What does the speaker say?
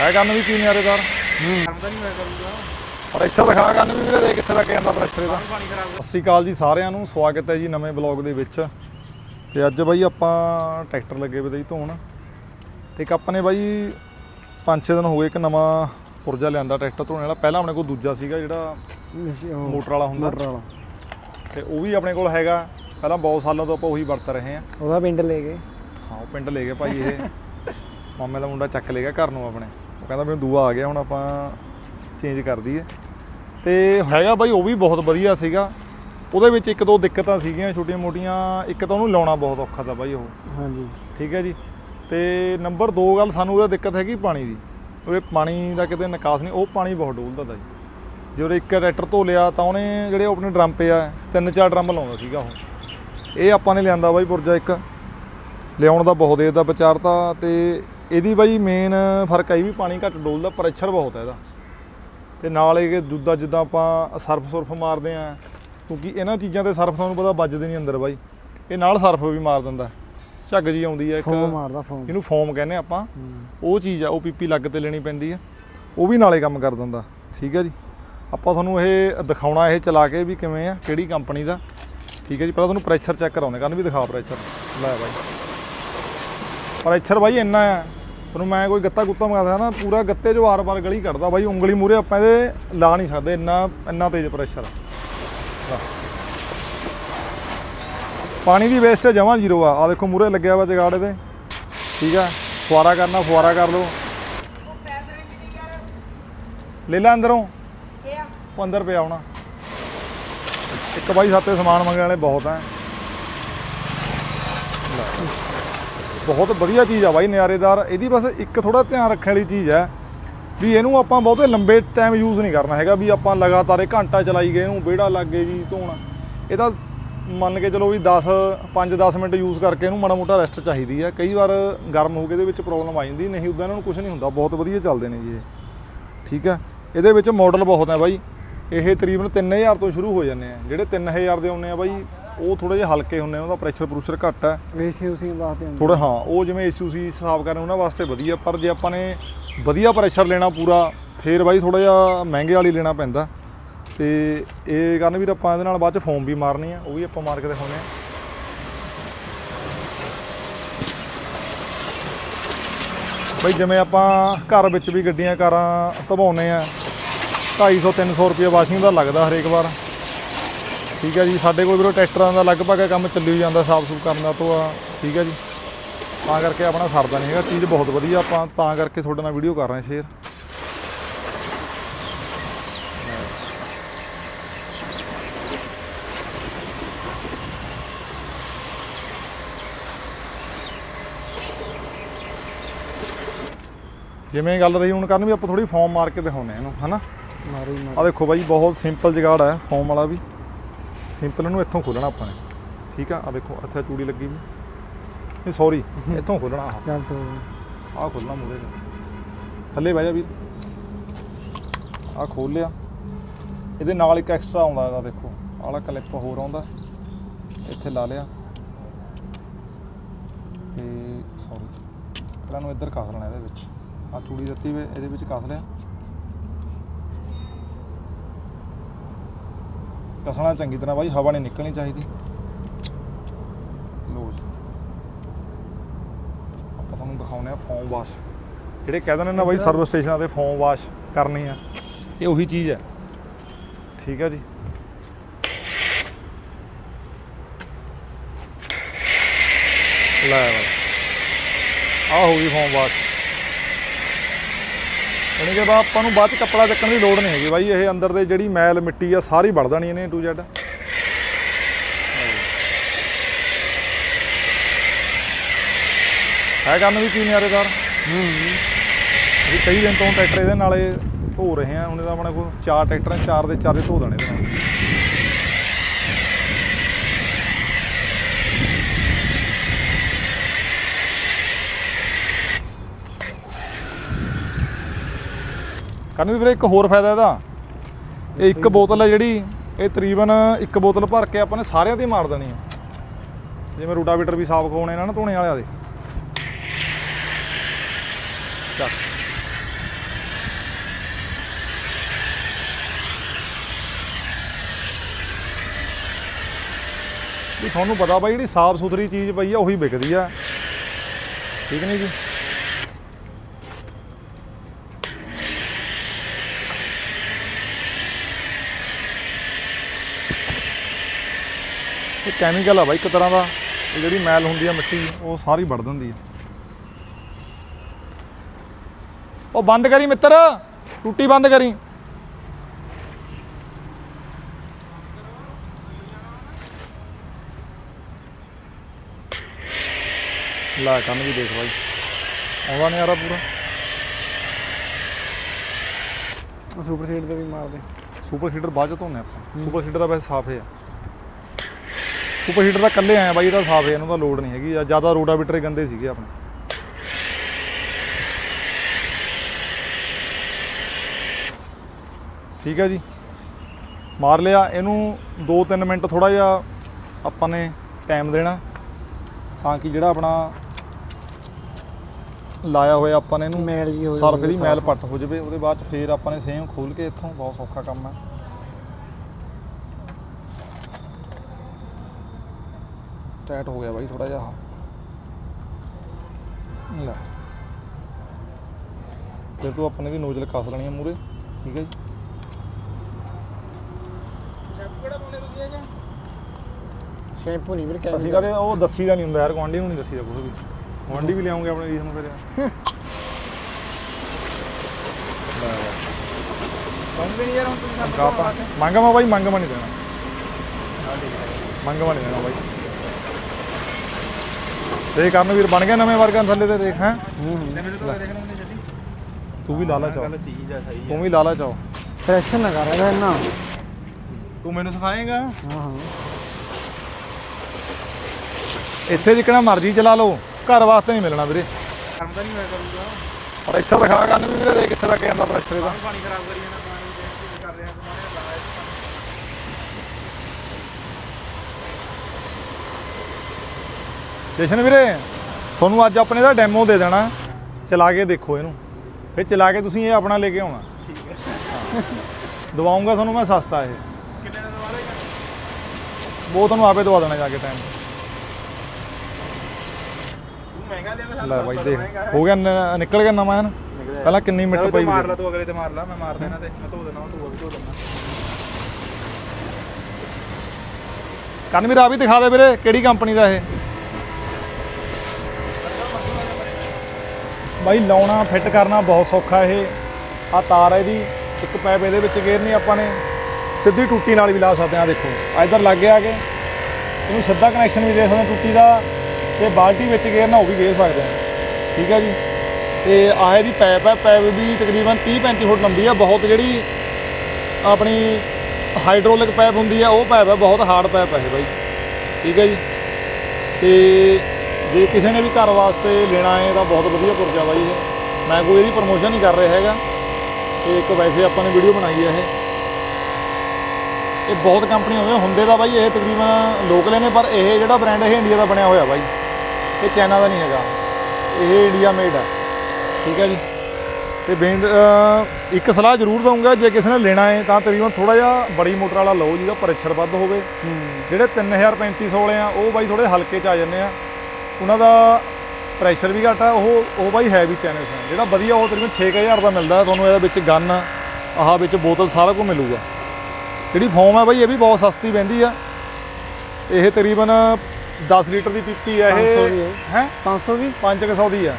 ਹੈ ਕਰਨ ਵੀ ਕੀ ਨਿਆਰੇਦਾਰ ਕਰਦਾ ਨਹੀਂ ਹੋਇਆ ਕਰੂਗਾ ਦਿਖਾ ਕਰਨ ਵੀ ਵੀਰੇ ਦੇ ਕਿੱਥੇ ਤੱਕ ਜਾਂਦਾ ਪ੍ਰੈਸ਼ਰ ਇਹਦਾ। ਸਤਿ ਸ਼੍ਰੀ ਅਕਾਲ ਜੀ ਸਾਰਿਆਂ ਨੂੰ ਸਵਾਗਤ ਹੈ ਜੀ ਨਵੇਂ ਬਲੌਗ ਦੇ ਵਿੱਚ। ਤੇ ਅੱਜ ਬਾਈ ਆਪਾਂ ਟਰੈਕਟਰ ਲੱਗੇ ਵੇ ਤੇ ਜੀ ਧੋਣ। ਤੇ ਇੱਕ ਆਪਾਂ ਨੇ ਬਾਈ 5-6 ਦਿਨ ਹੋ ਗਏ ਇੱਕ ਨਵਾਂ ਪੁਰਜਾ ਲਿਆਂਦਾ ਟਰੈਕਟਰ ਧੋਣ ਵਾਲਾ। ਪਹਿਲਾਂ ਆਪਣੇ ਕੋਲ ਦੂਜਾ ਸੀਗਾ ਜਿਹੜਾ ਮੋਟਰ ਵਾਲਾ ਹੁੰਦਾ। ਮੋਟਰ ਵਾਲਾ। ਤੇ ਉਹ ਵੀ ਆਪਣੇ ਕੋਲ ਹੈਗਾ। ਪਹਿਲਾਂ ਬਹੁਤ ਸਾਲਾਂ ਤੋਂ ਆਪਾਂ ਉਹੀ ਵਰਤ ਰਹੇ ਹਾਂ। ਉਹਦਾ ਪਿੰਡ ਲੈ ਗਏ। ਹਾਂ ਉਹ ਪਿੰਡ ਲੈ ਗਏ ਭਾਈ ਇਹ। ਮਾਮੇ ਦਾ ਮੁੰਡਾ ਚੱਕ ਲੈ ਗਿਆ ਘਰ ਨੂੰ ਆਪਣੇ। ਉਹ ਕਹਿੰਦਾ ਮੈਨੂੰ ਦੂਆ ਆ ਗਿਆ ਹੁਣ ਆਪਾਂ ਚੇਂਜ ਕਰ ਦਈਏ। ਤੇ ਹੈਗਾ ਬਾਈ ਉਹ ਵੀ ਬਹੁਤ ਵਧੀਆ ਸੀਗਾ। ਉਹਦੇ ਵਿੱਚ ਇੱਕ ਦੋ ਦਿੱਕਤਾਂ ਸੀਗੀਆਂ ਛੋਟੀਆਂ ਮੋਟੀਆਂ। ਇੱਕ ਤਾਂ ਉਹਨੂੰ ਲਾਉਣਾ ਬਹੁਤ ਔਖਾ ਤਾਂ ਬਾਈ ਉਹ। ਹਾਂਜੀ। ਠੀਕ ਹੈ ਜੀ। ਤੇ ਨੰਬਰ 2 ਗੱਲ ਸਾਨੂੰ ਉਹਦਾ ਦਿੱਕਤ ਹੈਗੀ ਪਾਣੀ ਦੀ। ਉਹਦੇ ਪਾਣੀ ਦਾ ਕਿਤੇ ਨਿਕਾਸ ਨਹੀਂ ਉਹ ਪਾਣੀ ਬਹੁਤ ਡੋਲਦਾ ਤਾ ਜੀ। ਜੇ ਉਹਦੇ ਇੱਕ ਟਰੈਕਟਰ ਧੋ ਲਿਆ ਤਾਂ ਉਹਨੇ ਜਿਹੜੇ ਉਹ ਆਪਣੇ ਡਰਮ ਪਿਆ ਤਿੰਨ ਚਾਰ ਡਰਮ ਲਾਉਂਦਾ ਸੀਗਾ ਉਹ। ਇਹ ਆਪਾਂ ਨੇ ਲਿਆਂਦਾ ਬਾਈ ਪੁਰਜਾ ਇੱਕ। ਲਿਆਉਣ ਦਾ ਬਹੁਤ ਦੇਰ ਦਾ ਵਿਚਾਰ ਤਾਂ ਤੇ ਇਹਦੀ ਬਾਈ ਮੇਨ ਫ਼ਰਕ ਆਈ ਵੀ ਪਾਣੀ ਘੱਟ ਡੋਲਦਾ ਪ੍ਰੈਸ਼ਰ ਬਹੁਤ ਹੈ ਇਹਦਾ। ਤੇ ਨਾਲ ਇਹ ਦੂਜਾ ਜਿੱਦਾਂ ਆਪਾਂ ਸਰਫ ਸੁਰਫ ਮਾਰਦੇ ਆ ਕਿਉਂਕਿ ਇਹਨਾਂ ਚੀਜ਼ਾਂ ਤੇ ਸਰਫ ਤੁਹਾਨੂੰ ਪਤਾ ਵੱਜਦੇ ਨਹੀਂ ਅੰਦਰ ਬਾਈ। ਇਹ ਨਾਲ ਸਰਫ ਵੀ ਮਾਰ ਦਿੰਦਾ। ਝੱਗ ਜੀ ਆਉਂਦੀ ਹੈ ਇੱਕ ਫੋਨ ਮਾਰਦਾ ਫੋਨ ਇਹਨੂੰ ਫੋਮ ਕਹਿੰਦੇ ਆਪਾਂ। ਉਹ ਚੀਜ਼ ਆ ਉਹ ਪੀਪੀ ਲੱਗ ਤੇ ਲੈਣੀ ਪੈਂਦੀ ਆ। ਉਹ ਵੀ ਨਾਲੇ ਕੰਮ ਕਰ ਦਿੰਦਾ ਠੀਕ ਹੈ ਜੀ। ਆਪਾਂ ਤੁਹਾਨੂੰ ਇਹ ਦਿਖਾਉਣਾ ਇਹ ਚਲਾ ਕੇ ਵੀ ਕਿਵੇਂ ਆ ਕਿਹੜੀ ਕੰਪਨੀ ਦਾ। ਠੀਕ ਹੈ ਜੀ ਪਹਿਲਾਂ ਤੁਹਾਨੂੰ ਪ੍ਰੈਸ਼ਰ ਚੈੱਕ ਕਰਾਉਂਦੇ ਕਰਨ ਵੀ ਦਿਖਾ ਪ੍ਰੈਸ਼ਰ ਲੈ ਬਾਈ। ਪ੍ਰੈਸ਼ਰ ਬਾਈ ਇੰਨਾ ਆ। ਤੁਹਾਨੂੰ ਮੈਂ ਕੋਈ ਗੱਤਾ ਗੁੱਤਾ ਮੰਗਾਦਾ ਨਾ, ਪੂਰਾ ਗੱਤੇ 'ਚ ਆਰ ਵਾਰ ਗਲੀ ਕੱਢਦਾ। ਬਾਈ, ਉਂਗਲੀ ਮੂਰੇ ਆਪਾਂ ਇਹਦੇ ਲਾ ਨਹੀਂ ਸਕਦੇ, ਇੰਨਾ ਇੰਨਾ ਤੇਜ਼ ਪ੍ਰੈਸ਼ਰ ਪਾਣੀ ਦੀ ਵੇਸਟ ਜਮਾ ਜ਼ੀਰੋ ਆ। ਆ ਦੇਖੋ ਮੂਰੇ ਲੱਗਿਆ ਵਾ ਜਗਾੜੇ 'ਤੇ ਠੀਕ ਆ? ਫੁਆਰਾ ਕਰਨਾ ਫੁਆਰਾ ਕਰ ਲਓ। ਲੈ ਲੈ ਅੰਦਰੋਂ। ਉਹ ਅੰਦਰ ਪਿਆ ਹੋਣਾ। ਇੱਕ ਬਾਈ, ਸਾਤੇ ਸਮਾਨ ਮੰਗਣ ਵਾਲੇ ਬਹੁਤ ਆ। ਬਹੁਤ ਵਧੀਆ ਚੀਜ਼ ਆ ਬਾਈ ਨਿਆਰੇਦਾਰ। ਇਹਦੀ ਬਸ ਇੱਕ ਥੋੜਾ ਧਿਆਨ ਰੱਖਣ ਵਾਲੀ ਚੀਜ਼ ਹੈ ਵੀ ਇਹਨੂੰ ਆਪਾਂ ਬਹੁਤੇ ਲੰਬੇ ਟਾਈਮ ਯੂਜ਼ ਨਹੀਂ ਕਰਨਾ ਹੈਗਾ ਵੀ ਆਪਾਂ ਲਗਾਤਾਰ ਇਹ ਘੰਟਾ ਚਲਾਈ ਗਏ ਇਹਨੂੰ ਵਿਹੜਾ ਲੱਗ ਗਏ ਜੀ, ਧੋਣ। ਇਹ ਤਾਂ ਮੰਨ ਕੇ ਚਲੋ ਵੀ 10 5-10 ਮਿੰਟ ਯੂਜ਼ ਕਰਕੇ ਇਹਨੂੰ ਮਾੜਾ ਮੋਟਾ ਰੈਸਟ ਚਾਹੀਦੀ ਹੈ। ਕਈ ਵਾਰ ਗਰਮ ਹੋ ਕੇ ਇਹਦੇ ਵਿੱਚ ਪ੍ਰੋਬਲਮ ਆ ਜਾਂਦੀ, ਨਹੀਂ ਉਦਾਂ ਇਹਨਾਂ ਨੂੰ ਕੁਝ ਨਹੀਂ ਹੁੰਦਾ। ਬਹੁਤ ਵਧੀਆ ਚੱਲਦੇ ਨੇ ਜੀ ਇਹ। ਠੀਕ ਹੈ? ਇਹਦੇ ਵਿੱਚ ਮਾਡਲ ਬਹੁਤ ਹੈ ਬਾਈ। ਇਹ ਤਕਰੀਬਨ 3000 ਤੋਂ ਸ਼ੁਰੂ ਹੋ ਜਾਂਦੇ ਆ। ਜਿਹੜੇ 3000 ਦੇ ਆਉਂਦੇ ਆ ਬਾਈ ਉਹ ਥੋੜੇ ਜਿਹਾ ਹਲਕੇ ਹੁੰਦੇ ਆ ਉਹਦਾ ਪ੍ਰੈਸ਼ਰ ਪ੍ਰੂਸ਼ਰ ਘੱਟ ਹੈ। ਵੇਸੀ ਉਸੀ ਵਾਸਤੇ ਹੁੰਦਾ ਥੋੜਾ ਹਾਂ। ਉਹ ਜਿਵੇਂ ਏਸਯੂਸੀ ਸਾਫ਼ ਕਰਨ ਉਹਨਾਂ ਵਾਸਤੇ ਵਧੀਆ ਪਰ ਜੇ ਆਪਾਂ ਨੇ ਵਧੀਆ ਪ੍ਰੈਸ਼ਰ ਲੈਣਾ ਪੂਰਾ ਫੇਰ ਬਾਈ ਥੋੜਾ ਜਿਹਾ ਮਹਿੰਗੇ ਵਾਲੀ ਲੈਣਾ ਪੈਂਦਾ। ਤੇ ਇਹ ਕਰਨ ਵੀ ਆਪਾਂ ਇਹਦੇ ਨਾਲ ਬਾਅਦ ਚ ਫੋਮ ਵੀ ਮਾਰਨੀ ਆ ਉਹ ਵੀ ਆਪਾਂ ਮਾਰ ਕੇ ਦਿਖਾਉਂਦੇ ਆ। ਬਈ ਜਿਵੇਂ ਆਪਾਂ ਘਰ ਵਿੱਚ ਵੀ ਗੱਡੀਆਂ ਕਾਰਾਂ ਧਵਾਉਂਦੇ ਆ 250 300 ਰੁਪਏ ਵਾਸ਼ਿੰਗ ਦਾ ਲੱਗਦਾ ਹਰੇਕ ਵਾਰ। ਠੀਕ ਹੈ ਜੀ ਸਾਡੇ ਕੋਲ ਵੀਰੋ ਟਰੈਕਟਰਾਂ ਦਾ ਲਗਭਗ ਕੰਮ ਚੱਲੀ ਜਾਂਦਾ ਸਾਫ਼ ਸੁਥਰਾ ਕਰਨ ਦਾ ਤੋਂ ਆ ਠੀਕ ਹੈ ਜੀ। ਤਾਂ ਕਰਕੇ ਆਪਣਾ ਸਰਦਾ ਨਹੀਂ ਹੈਗਾ ਚੀਜ਼ ਬਹੁਤ ਵਧੀਆ ਆਪਾਂ ਤਾਂ ਕਰਕੇ ਤੁਹਾਡੇ ਨਾਲ ਵੀਡੀਓ ਕਰ ਰਹੇ ਸ਼ੇਅਰ। ਜਿਵੇਂ ਗੱਲ ਰਹੀ ਹੁਣ ਕਰਨ ਵੀ ਆਪਾਂ ਥੋੜੀ ਫਾਰਮ ਮਾਰ ਕੇ ਦਿਖਾਉਂਦੇ ਆ ਇਹਨੂੰ ਹਨਾ? ਮਾਰੀ ਆ ਦੇਖੋ ਬਾਈ ਬਹੁਤ ਸਿੰਪਲ ਜਗਾੜ ਹੈ ਫੋਮ ਵਾਲਾ ਵੀ। ਸਿੰਪਲ ਇਹਨੂੰ ਇੱਥੋਂ ਖੋਲਣਾ ਆਪਾਂ ਨੇ। ਠੀਕ ਆ? ਆ ਦੇਖੋ ਇੱਥੇ ਚੂੜੀ ਲੱਗੀ ਵੀ। ਨਹੀਂ ਸੌਰੀ ਇੱਥੋਂ ਖੋਲਣਾ ਆਹ। ਚੱਲ ਤੋ। ਆਹ ਖੋਲਣਾ ਮੂਰੇ ਥੱਲੇ ਬਹਿ ਜਾ ਵੀਰ ਆਹ ਖੋਲ ਲਿਆ। ਇਹਦੇ ਨਾਲ ਇੱਕ ਐਕਸਟਰਾ ਆਉਂਦਾ ਇਹਦਾ ਦੇਖੋ। ਆਹ ਵਾਲਾ ਕਲਿੱਪ ਹੋਰ ਆਉਂਦਾ। ਇੱਥੇ ਲਾ ਲਿਆ। ਤੇ ਸੌਰੀ ਪਹਿਲਾਂ ਨੂੰ ਇੱਧਰ ਕੱਸ ਲੈਣਾ ਇਹਦੇ ਵਿੱਚ। ਆਹ ਚੂੜੀ ਦਿੱਤੀ ਵੇ ਇਹਦੇ ਵਿੱਚ ਕੱਸ ਲਿਆ। ਕਸਣਾ ਚੰਗੀ ਤਰ੍ਹਾਂ ਬਾਈ ਹਵਾ ਨਹੀਂ ਨਿਕਲਣੀ ਚਾਹੀਦੀ। ਲੋ ਜੀ। ਆਪਾਂ ਤੁਹਾਨੂੰ ਦਿਖਾਉਨੇ ਆ ਫੋਮ ਵਾਸ਼ ਜਿਹੜੇ ਕਹਿ ਦਿੰਦੇ ਨੇ ਨਾ ਬਾਈ ਸਰਵਿਸ ਸਟੇਸ਼ਨਾਂ ਤੇ ਫੋਮ ਵਾਸ਼ ਕਰਨੀ ਆ। ਇਹ ਉਹੀ ਚੀਜ਼ ਹੈ ਠੀਕ ਹੈ ਜੀ। ਲੈ ਆਹ ਹੋ ਗਈ ਫੋਮ ਵਾਸ਼ ਯਾਨੀ ਕਿ ਬਾ ਆਪਾਂ ਨੂੰ ਬਾਅਦ ਚ ਕੱਪੜਾ ਚੱਕਣ ਦੀ ਲੋੜ ਨਹੀਂ ਹੈਗੀ ਬਾਈ ਇਹ ਅੰਦਰ ਦੇ ਜਿਹੜੀ ਮੈਲ ਮਿੱਟੀ ਆ ਸਾਰੀ ਵੜ ਦੇਣੀ ਇਹਨੇ ਟੂ ਜ਼ੈਡ ਹੈ ਕੰਮ ਵੀ ਕੀ ਨਿਆਰੇਦਾਰ ਹੂੰ। ਅਸੀਂ ਕਈ ਦਿਨ ਤੋਂ ਟਰੈਕਟਰ ਇਹਦੇ ਨਾਲੇ ਧੋ ਰਹੇ ਹਾਂ ਹੁਣ ਇਹਦਾ ਆਪਣੇ ਕੋਲ ਚਾਰ ਟਰੈਕਟਰ ਚਾਰ ਦੇ ਚਾਰ ਧੋ ਦੇਣੇ ਇਹਦੇ ਨਾਲ ਕਰਨ ਵੀ ਵੀਰੇ ਇੱਕ ਹੋਰ ਫਾਇਦਾ ਇਹਦਾ। ਇਹ ਇੱਕ ਬੋਤਲ ਹੈ ਜਿਹੜੀ ਇਹ ਤਕਰੀਬਨ ਇੱਕ ਬੋਤਲ ਭਰ ਕੇ ਆਪਾਂ ਨੇ ਸਾਰਿਆਂ ਤੇ ਮਾਰ ਦੇਣੀ ਹੈ। ਜਿਵੇਂ ਰੂਟਾਵੀਟਰ ਵੀ ਸਾਫ਼ ਕੋਣੇ ਨਾ ਧੋਣੇ ਵਾਲਿਆਂ ਦੇ। ਚੱਕ ਤੁਹਾਨੂੰ ਪਤਾ ਬਾਈ ਜਿਹੜੀ ਸਾਫ਼ ਸੁਥਰੀ ਚੀਜ਼ ਪਈ ਆ ਉਹੀ ਵਿਕਦੀ ਆ। ਠੀਕ ਨਹੀਂ ਜੀ? ਇਹ ਕੈਮੀਕਲ ਆ ਬਾਈ ਇੱਕ ਤਰ੍ਹਾਂ ਦਾ ਇਹ ਜਿਹੜੀ ਮੈਲ ਹੁੰਦੀ ਆ ਮਿੱਟੀ ਉਹ ਸਾਰੀ ਵੜ ਦਿੰਦੀ ਆ। ਉਹ ਬੰਦ ਕਰੀ ਮਿੱਤਰ ਟੂਟੀ ਬੰਦ ਕਰੀ। ਲੈ ਕੰਨ ਵੀ ਦੇਖ ਬਾਈ। ਆਉਂਦਾ ਨਜ਼ਾਰਾ ਪੂਰਾ। ਸੁਪਰ ਸੀਡ ਤੇ ਵੀ ਮਾਰਦੇ। ਸੁਪਰ ਸੀਡਰ ਬਾਅਦ ਚ ਧੋਨੇ ਆਪਾਂ। ਸੁਪਰ ਸੀਡਰ ਦਾ ਵੈਸੇ ਸਾਫ਼ ਹੈ। ਸੁਪਰ ਸੀਡਰ ਦਾ ਕੱਲੇ ਆਇਆ ਬਾਈ ਇਹਦਾ ਸਾਫ਼ ਹੈ ਇਹਨੂੰ ਤਾਂ ਲੋਡ ਨਹੀਂ ਹੈਗੀ। ਜ਼ਿਆਦਾ ਰੋਟਾਵੀਟਰ ਗੰਦੇ ਸੀਗੇ ਆਪਣੇ। ਠੀਕ ਹੈ ਜੀ। ਮਾਰ ਲਿਆ ਇਹਨੂੰ 2-3 ਮਿੰਟ ਥੋੜਾ ਜਿਹਾ ਆਪਾਂ ਨੇ ਟਾਈਮ ਦੇਣਾ ਤਾਂ ਕਿ ਜਿਹੜਾ ਆਪਣਾ ਲਾਇਆ ਹੋਇਆ ਆਪਾਂ ਨੇ ਇਹਨੂੰ ਮੈਲ ਜੀ ਹੋ ਸਰਫ ਦੀ। ਮੈਲ ਪੱਟ ਹੋ ਜਾਵੇ ਉਹਦੇ ਬਾਅਦ ਚ ਫੇਰ ਆਪਾਂ ਨੇ ਸੇਮ ਖੋਲ ਕੇ ਇੱਥੋਂ ਬਹੁਤ ਸੌਖਾ ਕੰਮ ਹੈ। ਟਾਈਟ ਹੋ ਗਿਆ ਬਾਈ ਥੋੜਾ ਜਿਹਾ। ਲੈ। ਫਿਰ ਤੋਂ ਆਪਣੇ ਦੀ ਨੋਜ਼ਲ ਕੱਸ ਲੈਣੀ ਹੈ ਮੂਰੇ ਠੀਕ ਹੈ ਜੀ। ਸ਼ੈਂਪੂ ਨਹੀਂ ਵੀਰ ਅਸੀਂ ਕਹਦੇ। ਉਹ ਦੱਸੀ ਦਾ ਨਹੀਂ ਹੁੰਦਾ ਯਾਰ ਗੁਆਂਢੀ ਨੂੰ ਨਹੀਂ ਦੱਸੀ ਦਾ ਕੁਝ ਵੀ। ਗੁਆਂਢੀ ਵੀ ਲਿਆਉਂਗੇ ਆਪਣੇ ਰੀਸ ਨੂੰ ਫਿਰ। ਨਹੀਂ ਯਾਰ ਹੁਣ ਤੁਸੀਂ ਬਾਈ ਮੰਗਵਾ ਨਹੀਂ ਦੇਣਾ। ਮੰਗਵਾ ਨਹੀਂ ਦੇਣਾ ਬਾਈ। ਤੇ ਕਰਨ ਵੀਰ ਬਣ ਗਿਆ ਨਵੇਂ ਵਰਗਾਂ ਥੱਲੇ ਤੇ ਦੇਖ ਹੈ? ਤੇ ਮੈਨੂੰ ਤਾਂ ਦੇਖਣਾ ਨਹੀਂ ਜੱਦੀ ਤੂੰ ਵੀ ਲਾਲਾ ਚੀਜ਼ ਆ ਸਹੀ ਤੂੰ ਵੀ ਲਾਲਾ ਚਾਓ। ਪ੍ਰੈਸ਼ਰ ਨਾ ਕਰ ਰਿਹਾ ਨਾ ਤੂੰ ਮੈਨੂੰ ਸਿਖਾਏਗਾ? ਹਾਂ ਹਾਂ। ਇੱਥੇ ਜਿੱਕਣਾ ਮਰਜ਼ੀ ਚਲਾ ਲਓ। ਘਰ ਵਾਸਤੇ ਨਹੀਂ ਮਿਲਣਾ ਵੀਰੇ। ਕੰਮ ਤਾਂ ਨਹੀਂ ਹੋਇਆ ਕਰੂਗਾ। ਪਰ ਇੱਥੇ ਦਿਖਾ ਕਰਨ ਵੀਰੇ ਦੇਖ ਕਿੱਥੇ ਤੱਕ ਜਾਂਦਾ ਪ੍ਰੈਸ਼ਰ ਇਹਦਾ। ਪਾਣੀ ਖਰਾਬ ਕਰੀ ਜਾਣਾ ਪਾਣੀ ਦੇ ਕਰ ਰਿਹਾ ਤੁਹਾਡੇ ਲਾਇਆ ਜਸ਼ਨ ਵੀਰੇ ਤੁਹਾਨੂੰ ਅੱਜ ਆਪਣੇ ਦਾ ਡੈਮੋ ਦੇ ਦੇਣਾ। ਚਲਾ ਕੇ ਦੇਖੋ ਇਹਨੂੰ। ਫਿਰ ਚਲਾ ਕੇ ਤੁਸੀਂ ਇਹ ਆਪਣਾ ਲੈ ਕੇ ਆਉਣਾ। ਠੀਕ ਹੈ ਦਵਾਉਂਗਾ ਤੁਹਾਨੂੰ ਮੈਂ ਸਸਤਾ ਇਹ। ਕਿੰਨੇ ਦਾ ਦਵਾ ਦੇਗਾ ਉਹ ਤੁਹਾਨੂੰ ਆਪੇ ਦਵਾ ਦੇਣਾ ਜਾ ਕੇ ਟਾਈਮ ਤੂੰ ਮਹਿੰਗਾ ਲਿਆ ਲੈ ਬਾਈ ਦੇਖ ਹੋ ਗਿਆ ਨਿਕਲ ਗਿਆ ਨਵਾਂ ਪਹਿਲਾਂ ਕਿੰਨੀ ਮਿੱਟ ਪਈ ਮਾਰ ਲਾ ਤੂੰ ਅਗਲੇ ਤੇ ਮਾਰ ਲਾ ਮੈਂ ਮਾਰ ਦੇਣਾ ਤੇ ਮੈਂ ਧੋ ਦੇਣਾ ਤੂੰ ਵੀ ਧੋ ਦੇਣਾ। ਕੰਨ ਵੀਰ ਆ ਵੀ ਦਿਖਾ ਦੇ ਵੀਰੇ ਕਿਹੜੀ ਕੰਪਨੀ ਦਾ ਇਹ? ਬਾਈ, ਲਾਉਣਾ, ਫਿੱਟ ਕਰਨਾ ਬਹੁਤ ਸੌਖਾ ਇਹ। ਆ ਤਾਰ ਹੈ ਇਹਦੀ, ਇੱਕ ਪੈਪ ਇਹਦੇ ਵਿੱਚ ਗੇਰਨੀ ਆਪਾਂ ਨੇ। ਸਿੱਧੀ ਟੂਟੀ ਨਾਲ ਵੀ ਲਾ ਸਕਦੇ ਆ ਦੇਖੋ। ਆ ਇੱਧਰ ਲੱਗ ਗਿਆ ਕਿ ਇਹਨੂੰ ਸਿੱਧਾ ਕਨੈਕਸ਼ਨ ਵੀ ਦੇ ਸਕਦੇ ਹਾਂ ਟੂਟੀ ਦਾ। ਤੇ ਬਾਲਟੀ ਵਿੱਚ ਗੇਰਨਾ ਉਹ ਵੀ ਗੇਰ ਸਕਦੇ ਆ ਠੀਕ ਹੈ ਜੀ। ਤੇ ਆਹ ਇਹਦੀ ਪੈਪ ਹੈ ਪੈਪ ਵੀ ਤਕਰੀਬਨ 30 35 ਫੁੱਟ ਲੰਬੀ ਆ। ਬਹੁਤ ਜਿਹੜੀ ਆਪਣੀ ਹਾਈਡ੍ਰੋਲਿਕ ਪੈਪ ਹੁੰਦੀ ਹੈ ਉਹ ਪੈਪ ਹੈ ਬਹੁਤ ਹਾਰਡ ਪੈਪ ਹੈ ਇਹ ਬਾਈ। ਠੀਕ ਹੈ ਜੀ। ਤੇ ਜੇ ਕਿਸੇ ਨੇ ਵੀ ਘਰ ਵਾਸਤੇ ਲੈਣਾ ਹੈ ਤਾਂ ਬਹੁਤ ਵਧੀਆ ਪੁਰਜਾ ਬਾਈ ਇਹ। ਮੈਂ ਕੋਈ ਇਹਦੀ ਪ੍ਰਮੋਸ਼ਨ ਨਹੀਂ ਕਰ ਰਿਹਾ ਹੈਗਾ। ਤੇ ਇੱਕ ਵੈਸੇ ਆਪਾਂ ਨੇ ਵੀਡੀਓ ਬਣਾਈ ਹੈ ਇਹ। ਇਹ ਬਹੁਤ ਕੰਪਨੀ ਹੋਵੇ ਹੁੰਦੇ ਦਾ ਬਾਈ ਇਹ ਤਕਰੀਬਨ ਲੋਕਲ ਨੇ ਪਰ ਇਹ ਜਿਹੜਾ ਬ੍ਰਾਂਡ ਇਹ ਇੰਡੀਆ ਦਾ ਬਣਿਆ ਹੋਇਆ ਬਾਈ ਇਹ ਚਾਈਨਾ ਦਾ ਨਹੀਂ ਹੈਗਾ। ਇਹ ਇੰਡੀਆ ਮੇਡ ਹੈ ਠੀਕ ਹੈ ਜੀ। ਤੇ ਬੇਂਦ ਇੱਕ ਸਲਾਹ ਜ਼ਰੂਰ ਦਊਂਗਾ ਜੇ ਕਿਸੇ ਨੇ ਲੈਣਾ ਹੈ ਤਾਂ ਤਕਰੀਬਨ ਥੋੜਾ ਜਿਹਾ ਬੜੀ ਮੋਟਰ ਵਾਲਾ ਲਓ ਜਿਹਦਾ ਪ੍ਰੈਸ਼ਰ ਵੱਧ ਹੋਵੇ। ਜਿਹੜੇ 3035 ਵਾਲੇ ਆ ਉਹ ਬਾਈ ਥੋੜੇ ਹਲਕੇ ਚ ਆ ਜਾਂਦੇ ਆ। ਉਹਨਾਂ ਦਾ ਪ੍ਰੈਸ਼ਰ ਵੀ ਘੱਟ ਆ ਉਹ ਉਹ ਬਾਈ ਹੈ ਵੀ ਚੈਨਲਸ ਆ ਜਿਹੜਾ ਵਧੀਆ ਉਹ ਤਕਰੀਬਨ 6000 ਦਾ ਮਿਲਦਾ ਤੁਹਾਨੂੰ ਇਹਦੇ ਵਿੱਚ ਗਨ ਆਹ ਵਿੱਚ ਬੋਤਲ ਸਾਰਾ ਕੁਝ ਮਿਲੂਗਾ। ਜਿਹੜੀ ਫੋਮ ਹੈ ਬਾਈ ਇਹ ਵੀ ਬਹੁਤ ਸਸਤੀ ਪੈਂਦੀ ਆ। ਇਹ ਤਕਰੀਬਨ 10 ਲੀਟਰ ਦੀ ਆ 500 ਦੀ ਇਹ ਹੈ। ਹੈ 500 ਦੀ? 500 ਦੀ ਆ।